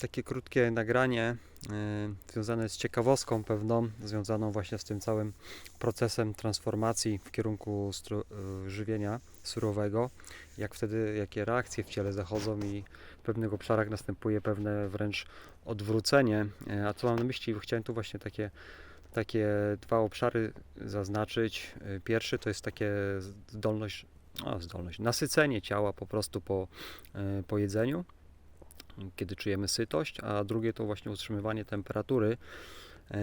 takie krótkie nagranie y, związane z ciekawostką pewną, związaną właśnie z tym całym procesem transformacji w kierunku stru, y, żywienia surowego. Jak wtedy, jakie reakcje w ciele zachodzą i w pewnych obszarach następuje pewne wręcz odwrócenie. Y, a co mam na myśli? Chciałem tu właśnie takie takie dwa obszary zaznaczyć. Y, Pierwszy to jest takie zdolność, o, zdolność, nasycenie ciała po prostu po, y, po jedzeniu, kiedy czujemy sytość, a drugie to właśnie utrzymywanie temperatury, y,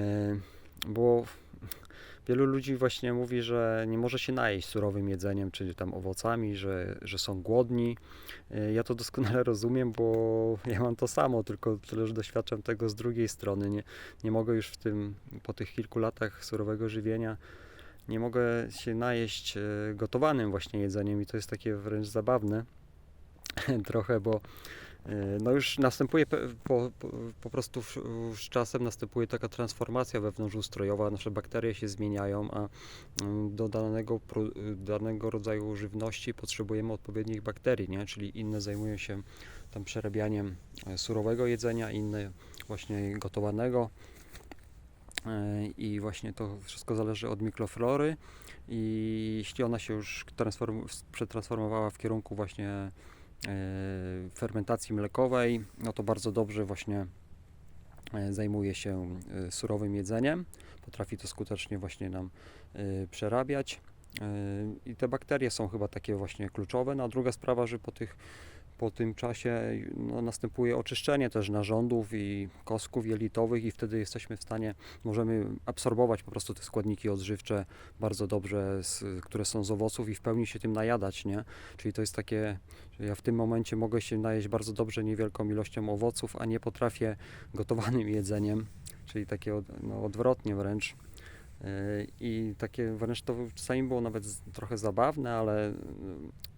bo wielu ludzi właśnie mówi, że nie może się najeść surowym jedzeniem, czyli tam owocami, że, że są głodni. Y, Ja to doskonale rozumiem, bo ja mam to samo, tylko tyle, że doświadczam tego z drugiej strony. Nie, nie mogę już w tym, po tych kilku latach surowego żywienia, nie mogę się najeść e, gotowanym właśnie jedzeniem i to jest takie wręcz zabawne trochę, bo e, no już następuje po, po, prostu z czasem następuje taka transformacja wewnątrzustrojowa, nasze bakterie się zmieniają, a mm, do danego, danego rodzaju żywności potrzebujemy odpowiednich bakterii, nie? czyli inne zajmują się tam przerabianiem e, surowego jedzenia, inne właśnie gotowanego. E, I właśnie to wszystko zależy od mikroflory. I jeśli ona się już transform- przetransformowała w kierunku właśnie e, fermentacji mlekowej, no to bardzo dobrze właśnie e, zajmuje się e, surowym jedzeniem. Potrafi to skutecznie właśnie nam e, przerabiać. E, I te bakterie są chyba takie właśnie kluczowe. No a druga sprawa, że po tych po tym czasie no, następuje oczyszczenie też narządów i kostków jelitowych i wtedy jesteśmy w stanie, możemy absorbować po prostu te składniki odżywcze bardzo dobrze, z, które są z owoców i w pełni się tym najadać, nie? Czyli to jest takie, ja w tym momencie mogę się najeść bardzo dobrze niewielką ilością owoców, a nie potrafię gotowanym jedzeniem, czyli takie od, no, odwrotnie wręcz. Yy, I takie wręcz to czasami było nawet trochę zabawne, ale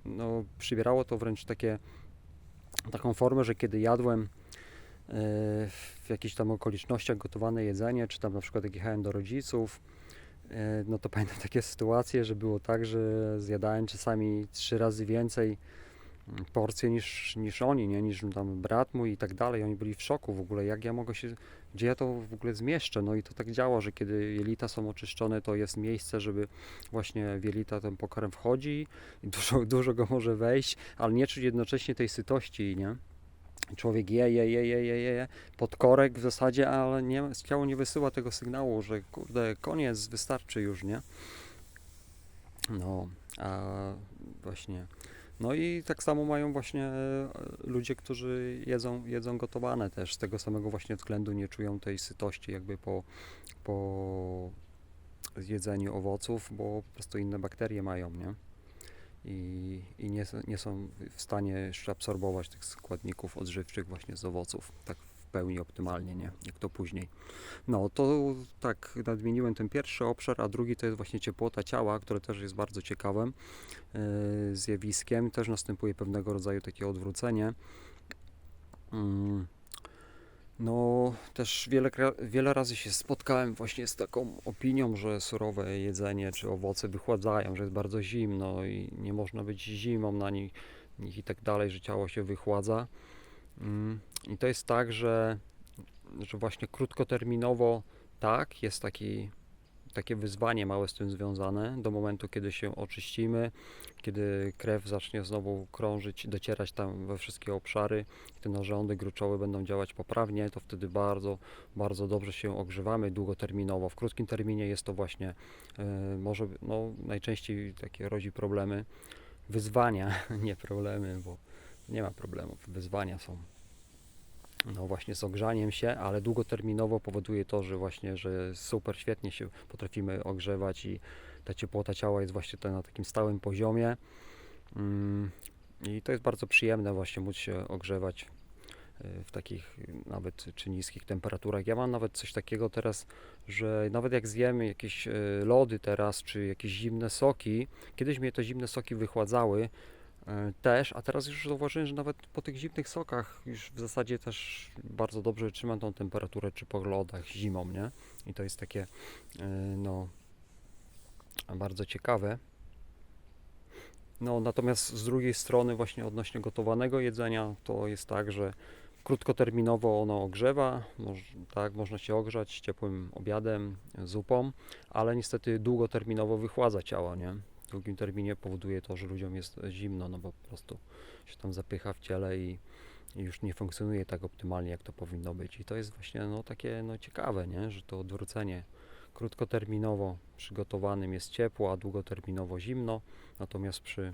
no, przybierało to wręcz takie taką formę, że kiedy jadłem e, w jakichś tam okolicznościach gotowane jedzenie, czy tam na przykład jak jechałem do rodziców, e, no to pamiętam takie sytuacje, że było tak, że zjadałem czasami trzy razy więcej porcje niż, niż oni, nie? niż tam brat mój i tak dalej. Oni byli w szoku w ogóle, jak ja mogę się, gdzie ja to w ogóle zmieszczę. No i to tak działa, że kiedy jelita są oczyszczone, to jest miejsce, żeby właśnie w jelita ten pokarm wchodzi i dużo, dużo go może wejść, ale nie czuć jednocześnie tej sytości, nie? Człowiek je, je, je, je, je, je, pod korek w zasadzie, ale nie, ciało nie wysyła tego sygnału, że kurde, koniec, wystarczy już, nie? No, a właśnie. No i tak samo mają właśnie e, ludzie, którzy jedzą, jedzą gotowane też, z tego samego właśnie względu nie czują tej sytości jakby po, po jedzeniu owoców, bo po prostu inne bakterie mają, nie? I, i nie, nie są w stanie jeszcze absorbować tych składników odżywczych właśnie z owoców tak pełni optymalnie, nie? Jak to później. No to tak nadmieniłem ten pierwszy obszar, a drugi to jest właśnie ciepłota ciała, które też jest bardzo ciekawym e, zjawiskiem. Też następuje pewnego rodzaju takie odwrócenie. Mm. No, też wiele, wiele razy się spotkałem właśnie z taką opinią, że surowe jedzenie czy owoce wychładzają, że jest bardzo zimno i nie można być zimą na nich, nich i tak dalej, że ciało się wychładza. Mm, I to jest tak, że, że właśnie krótkoterminowo tak, jest taki, takie wyzwanie małe z tym związane do momentu, kiedy się oczyścimy, kiedy krew zacznie znowu krążyć, docierać tam we wszystkie obszary, te narządy gruczołe będą działać poprawnie, to wtedy bardzo, bardzo dobrze się ogrzewamy długoterminowo. W krótkim terminie jest to właśnie e, może no, najczęściej takie rodzi problemy, wyzwania, nie problemy, bo nie ma problemów, wyzwania są. No właśnie z ogrzaniem się, ale długoterminowo powoduje to, że właśnie, że super świetnie się potrafimy ogrzewać i ta ciepłota ciała jest właśnie na takim stałym poziomie. Mm, I to jest bardzo przyjemne właśnie móc się ogrzewać y, w takich nawet czy niskich temperaturach. Ja mam nawet coś takiego teraz, że nawet jak zjemy jakieś y, lody teraz, czy jakieś zimne soki, kiedyś mnie te zimne soki wychładzały też, a teraz już zauważyłem, że nawet po tych zimnych sokach już w zasadzie też bardzo dobrze trzymam tą temperaturę, czy po lodach zimą, nie? I to jest takie, y, no, bardzo ciekawe. No, natomiast z drugiej strony, właśnie odnośnie gotowanego jedzenia, to jest tak, że Krótkoterminowo ono ogrzewa, tak, można się ogrzać ciepłym obiadem, zupą, ale niestety długoterminowo wychładza ciała, nie? W długim terminie powoduje to, że ludziom jest zimno, no bo po prostu się tam zapycha w ciele i, i już nie funkcjonuje tak optymalnie, jak to powinno być. I to jest właśnie no, takie no, ciekawe, nie? że to odwrócenie krótkoterminowo przygotowanym jest ciepło, a długoterminowo zimno, natomiast przy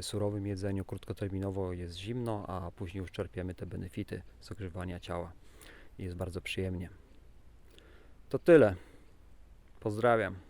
surowym jedzeniu krótkoterminowo jest zimno, a później już czerpiemy te benefity z ogrzewania ciała i jest bardzo przyjemnie. To tyle. Pozdrawiam.